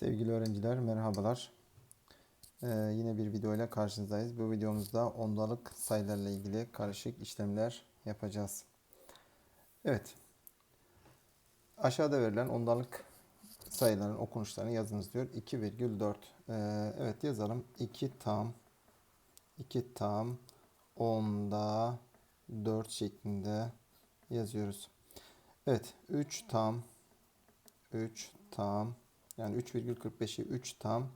Sevgili öğrenciler merhabalar. Ee, yine bir video ile karşınızdayız. Bu videomuzda ondalık sayılarla ilgili karışık işlemler yapacağız. Evet. Aşağıda verilen ondalık sayıların okunuşlarını yazınız diyor. 2,4. Ee, evet yazalım. 2 tam 2 tam onda 4 şeklinde yazıyoruz. Evet. 3 tam 3 tam yani 3,45'i 3 tam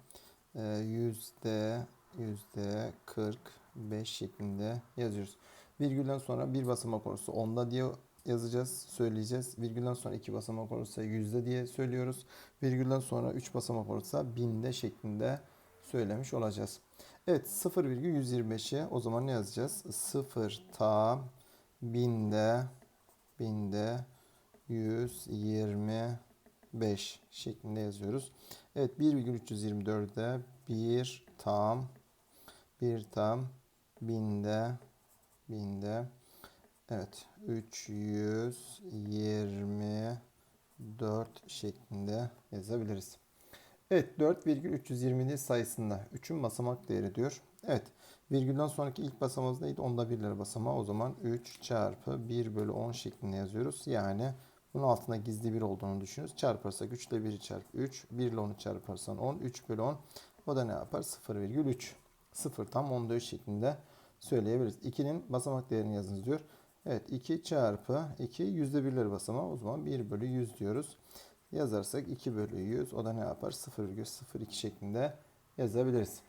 e, yüzde yüzde 45 şeklinde yazıyoruz. Virgülden sonra bir basamak olursa onda diye yazacağız, söyleyeceğiz. Virgülden sonra iki basamak olursa yüzde diye söylüyoruz. Virgülden sonra üç basamak olursa binde şeklinde söylemiş olacağız. Evet 0,125'i o zaman ne yazacağız? 0 tam binde binde 125 şeklinde yazıyoruz. Evet 1,324'de 1 tam 1 tam binde binde evet 324 şeklinde yazabiliriz. Evet 4,320 sayısında 3'ün basamak değeri diyor. Evet virgülden sonraki ilk basamağımız neydi? Onda birler basamağı. O zaman 3 çarpı 1 bölü 10 şeklinde yazıyoruz. Yani bunun altında gizli bir olduğunu düşünüyoruz. Çarparsak 3 ile 1'i çarp 3. 1 ile 10'u çarparsan 10. 3 bölü 10. O da ne yapar? 0,3. 0 tam 14 şeklinde söyleyebiliriz. 2'nin basamak değerini yazınız diyor. Evet 2 çarpı 2 yüzde birleri basamağı. O zaman 1 bölü 100 diyoruz. Yazarsak 2 bölü 100. O da ne yapar? 0,02 şeklinde yazabiliriz.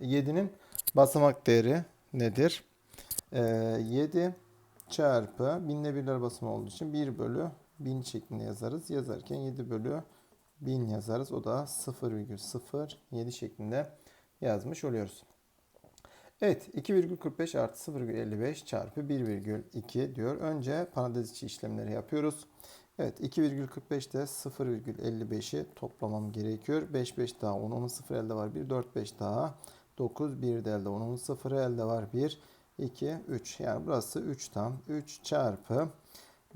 7'nin basamak değeri nedir? Ee, 7 çarpı binde birler basamağı olduğu için 1 bölü 1000 şeklinde yazarız. Yazarken 7 bölü 1000 yazarız. O da 0,07 şeklinde yazmış oluyoruz. Evet 2,45 artı 0,55 çarpı 1,2 diyor. Önce parantez içi işlemleri yapıyoruz. Evet 2,45'te 0,55'i toplamam gerekiyor. 5 5 daha 10 10'un 0 elde var 1 4 5 daha 9 1 de elde 10'un 0 elde var 1 2 3 yani burası 3 tam 3 çarpı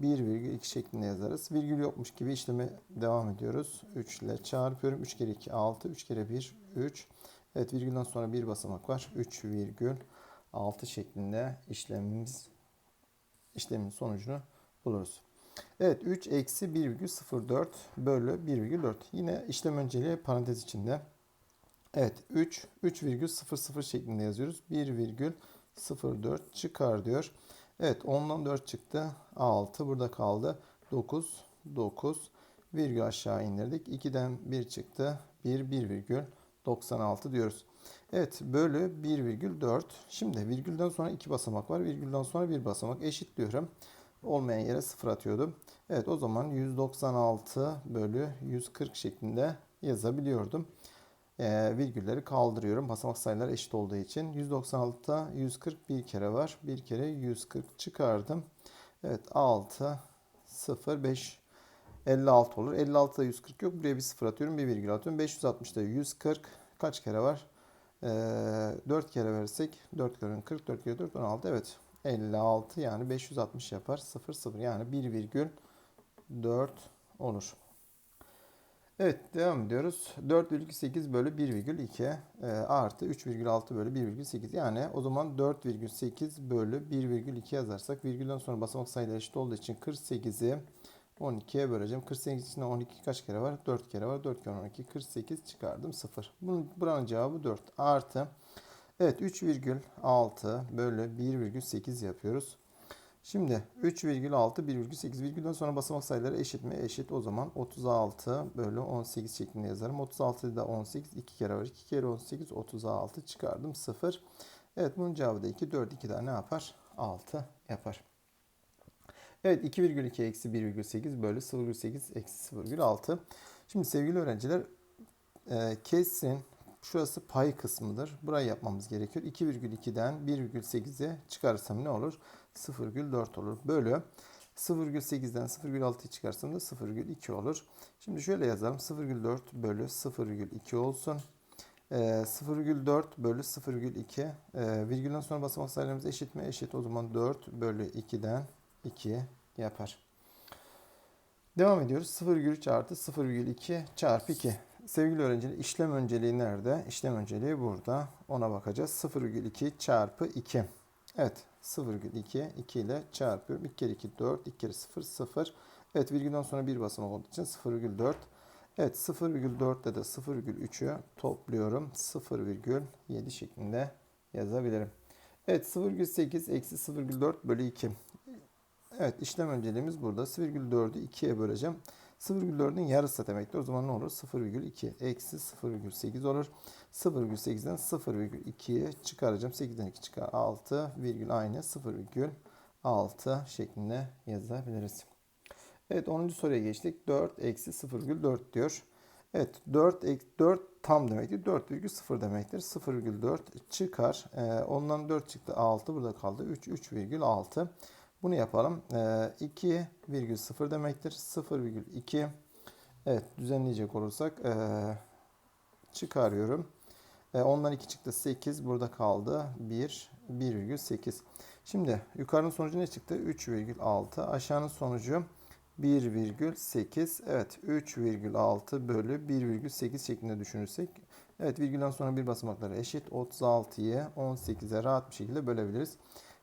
1,2 şeklinde yazarız. Virgül yokmuş gibi işleme devam ediyoruz. 3 ile çarpıyorum. 3 kere 2 6 3 kere 1 3 Evet virgülden sonra bir basamak var. 3,6 şeklinde işlemimiz işlemin sonucunu buluruz. Evet 3 eksi 1,04 bölü 1,4. Yine işlem önceliği parantez içinde. Evet 3 3,00 şeklinde yazıyoruz. 1,04 çıkar diyor. Evet 10'dan 4 çıktı. 6 burada kaldı. 9 9 virgül aşağı indirdik. 2'den 1 çıktı. 1 1,96 diyoruz. Evet bölü 1,4. Şimdi virgülden sonra 2 basamak var. Virgülden sonra 1 basamak eşitliyorum. Olmayan yere 0 atıyordum. Evet o zaman 196 bölü 140 şeklinde yazabiliyordum. Ee, virgülleri kaldırıyorum. Basamak sayıları eşit olduğu için. 196'da 140 bir kere var. Bir kere 140 çıkardım. Evet 6 0 5 56 olur. 56'da 140 yok. Buraya bir sıfır atıyorum. Bir virgül atıyorum. 560'da 140 kaç kere var? Ee, 4 kere verirsek 4 kere 40 4 kere 4 16 evet 56 yani 560 yapar 0 0 yani 1 virgül 4 olur. Evet devam ediyoruz. 4,8 bölü 1,2 e, artı 3,6 bölü 1,8 yani o zaman 4,8 bölü 1,2 yazarsak virgülden sonra basamak sayıları eşit olduğu için 48'i 12'ye böleceğim. 48 içinde 12 kaç kere var? 4 kere var. 4 kere 12 48 çıkardım 0. Bunun buranın cevabı 4 artı Evet 3,6 bölü 1,8 yapıyoruz. Şimdi 3,6 1,8 virgülden sonra basamak sayıları eşit mi? Eşit. O zaman 36 bölü 18 şeklinde yazarım. 36'da 18 2 kere var. 2 kere 18 36 çıkardım 0. Evet bunun cevabı da 2. 4 2 daha ne yapar? 6 yapar. Evet 2,2 eksi 1,8 bölü 0,8 eksi 0,6. Şimdi sevgili öğrenciler e, kesin şurası pay kısmıdır. Burayı yapmamız gerekiyor. 2,2'den 1,8'e çıkarırsam ne olur? 0,4 olur. Bölü 0,8'den 0,6'yı çıkarsam da 0,2 olur. Şimdi şöyle yazalım. 0,4 bölü 0,2 olsun. E, 0,4 bölü 0,2 e, virgülden sonra basamak sayılarımız eşit mi? Eşit. O zaman 4 bölü 2'den 2 yapar. Devam ediyoruz. 0,3 artı 0,2 çarpı 2. sevgili öğrenciler işlem önceliği nerede? İşlem önceliği burada. Ona bakacağız. 0,2 çarpı 2. Evet 0,2 2 ile çarpıyorum. 2 kere 2 4, 2 kere 0 0. Evet virgülden sonra bir basamak olduğu için 0,4. Evet 0,4'te de 0,3'ü topluyorum. 0,7 şeklinde yazabilirim. Evet 0,8 eksi 0,4 bölü 2. Evet işlem önceliğimiz burada. 0,4'ü 2'ye böleceğim. 0,4'ün yarısı demektir. O zaman ne olur? 0,2 eksi 0,8 olur. 0,8'den 0,2'ye çıkaracağım. 8'den 2 çıkar. 6 virgül aynı 0,6 şeklinde yazabiliriz. Evet 10. soruya geçtik. 4 eksi 0,4 diyor. Evet 4, ek- 4 tam demektir. 4,0 demektir. 0,4 çıkar. Ee, ondan 4 çıktı. 6 burada kaldı. 3, 3,6. Bunu yapalım. Ee, 2,0 demektir. 0,2 Evet düzenleyecek olursak ee, çıkarıyorum. Ee, ondan 2 çıktı. 8 burada kaldı. 1, 1,8. Şimdi yukarının sonucu ne çıktı? 3,6. Aşağının sonucu 1,8. Evet 3,6 bölü 1,8 şeklinde düşünürsek. Evet virgülden sonra bir basamakları eşit. 36'yı 18'e rahat bir şekilde bölebiliriz.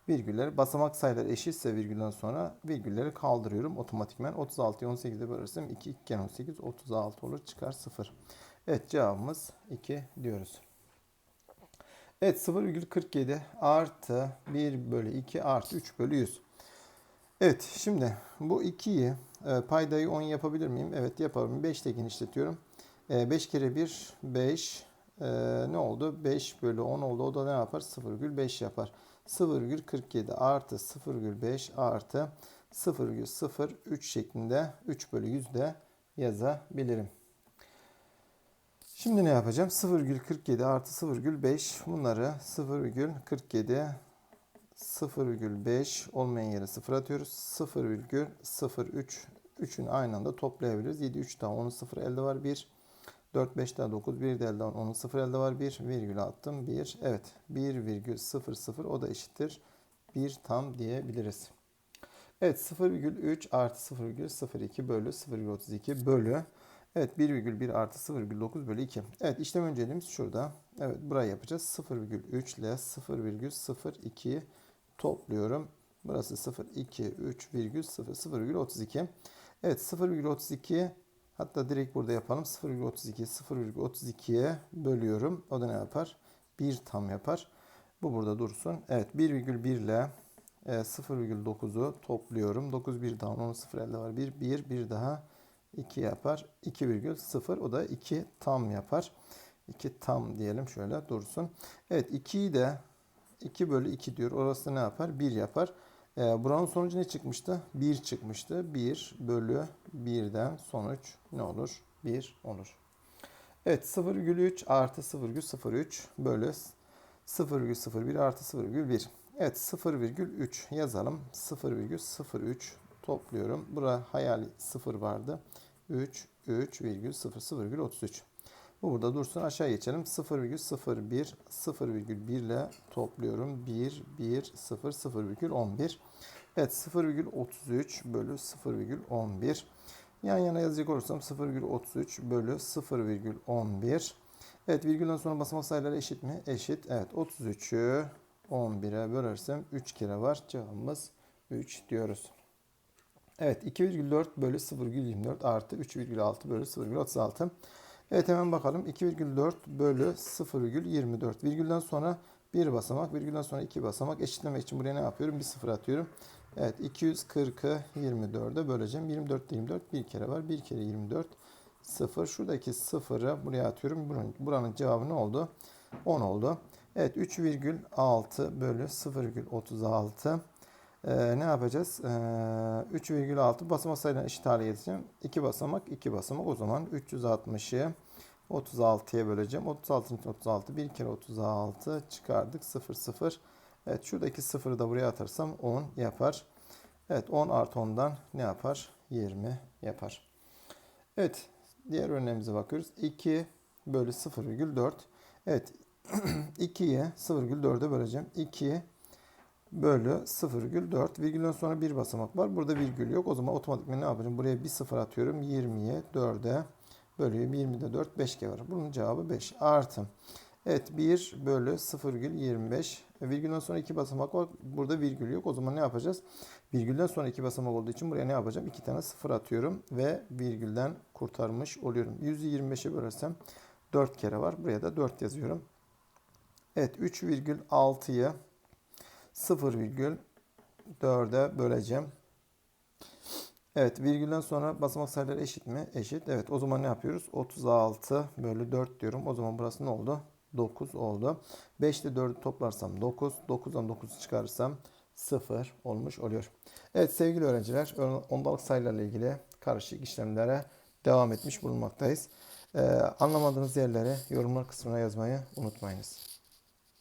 Virgülleri basamak sayıları eşitse virgülden sonra virgülleri kaldırıyorum otomatikman. 36'yı 18'e bölersem 2 2 kere 18 36 olur çıkar 0. Evet cevabımız 2 diyoruz. Evet 0,47 artı 1 bölü 2 artı 3 bölü 100. Evet şimdi bu 2'yi e, paydayı 10 yapabilir miyim? Evet yaparım. 5 ile genişletiyorum. E, 5 kere 1 5 e, ne oldu? 5 bölü 10 oldu. O da ne yapar? 0,5 yapar. 0,47 artı 0,5 artı 0,03 şeklinde 3 bölü 100 de yazabilirim. Şimdi ne yapacağım? 0,47 artı 0,5 bunları 0,47 0,5 olmayan yere 0 atıyoruz. 0,03 3'ünü aynı anda toplayabiliriz. 7 3 daha 10'un 0 elde var 1. 4 5 daha 9 1 de elde var 10'un 0 elde var 1. Virgül attım 1. Evet 1,00 o da eşittir 1 tam diyebiliriz. Evet 0,3 artı 0,02 bölü 0,32 bölü Evet 1,1 artı 0,9 bölü 2. Evet işlem önceliğimiz şurada. Evet burayı yapacağız. 0,3 ile 0,02'yi topluyorum. Burası 0, 2, 3, virgül 0, 0,32. Evet 0,32 hatta direkt burada yapalım. 0,32, 0,32'ye bölüyorum. O da ne yapar? 1 tam yapar. Bu burada dursun. Evet 1,1 ile e, 0,9'u topluyorum. 9 bir daha 10 0 elde var. 1, 1, 1 daha 2 yapar. 2,0 o da 2 tam yapar. 2 tam diyelim şöyle dursun. Evet 2'yi de 2 bölü 2 diyor. Orası ne yapar? 1 yapar. Ee, buranın sonucu ne çıkmıştı? 1 çıkmıştı. 1 bölü 1'den sonuç ne olur? 1 olur. Evet 0,3 artı 0,03 bölü 0,01 artı 0,1. Evet 0,3 yazalım. 0,03 topluyorum. Bura hayali 0 vardı. 3, 3,00,33. Bu burada dursun. Aşağı geçelim. 0,01, 0,1 ile topluyorum. 1, 1, 0, 0,11. Evet 0,33 bölü 0,11. Yan yana yazacak olursam 0,33 bölü 0,11. Evet virgülden sonra basamak sayıları eşit mi? Eşit. Evet 33'ü 11'e bölersem 3 kere var. Cevabımız 3 diyoruz. Evet 2,4 bölü 0,24 artı 3,6 bölü 0,36. Evet hemen bakalım. 2,4 bölü 0,24. Virgülden sonra bir basamak, virgülden sonra iki basamak. Eşitlemek için buraya ne yapıyorum? Bir sıfır atıyorum. Evet 240'ı 24'e böleceğim. 24 24 bir kere var. Bir kere 24 0. Şuradaki sıfırı buraya atıyorum. Buranın, buranın cevabı ne oldu? 10 oldu. Evet 3,6 bölü 0,36. Ee, ne yapacağız? Ee, 3,6 basamak sayılarına eşit hale getireceğim. 2 basamak 2 basamak. O zaman 360'ı 36'ya böleceğim. 36 36 bir kere 36 çıkardık. 0 0. Evet şuradaki 0'ı da buraya atarsam 10 yapar. Evet 10 artı 10'dan ne yapar? 20 yapar. Evet diğer örneğimize bakıyoruz. 2 bölü 0,4. Evet 2'yi 0,4'e böleceğim. 2 bölü 0,4 virgülden sonra bir basamak var. Burada virgül yok. O zaman otomatikman ne yapacağım? Buraya bir sıfır atıyorum. 20'ye 4'e bölü 20'de 4 5G var. Bunun cevabı 5 artı. Evet 1 bölü 0,25 E, virgülden sonra iki basamak var. Burada virgül yok. O zaman ne yapacağız? Virgülden sonra iki basamak olduğu için buraya ne yapacağım? 2 tane sıfır atıyorum ve virgülden kurtarmış oluyorum. 100'ü 25'e bölersem 4 kere var. Buraya da 4 yazıyorum. Evet 3,6'yı 0,4'e böleceğim. Evet virgülden sonra basamak sayıları eşit mi? Eşit. Evet o zaman ne yapıyoruz? 36 bölü 4 diyorum. O zaman burası ne oldu? 9 oldu. 5 ile 4'ü toplarsam 9. 9'dan 9'u çıkarırsam 0 olmuş oluyor. Evet sevgili öğrenciler ondalık sayılarla ilgili karışık işlemlere devam etmiş bulunmaktayız. Ee, anlamadığınız yerleri yorumlar kısmına yazmayı unutmayınız.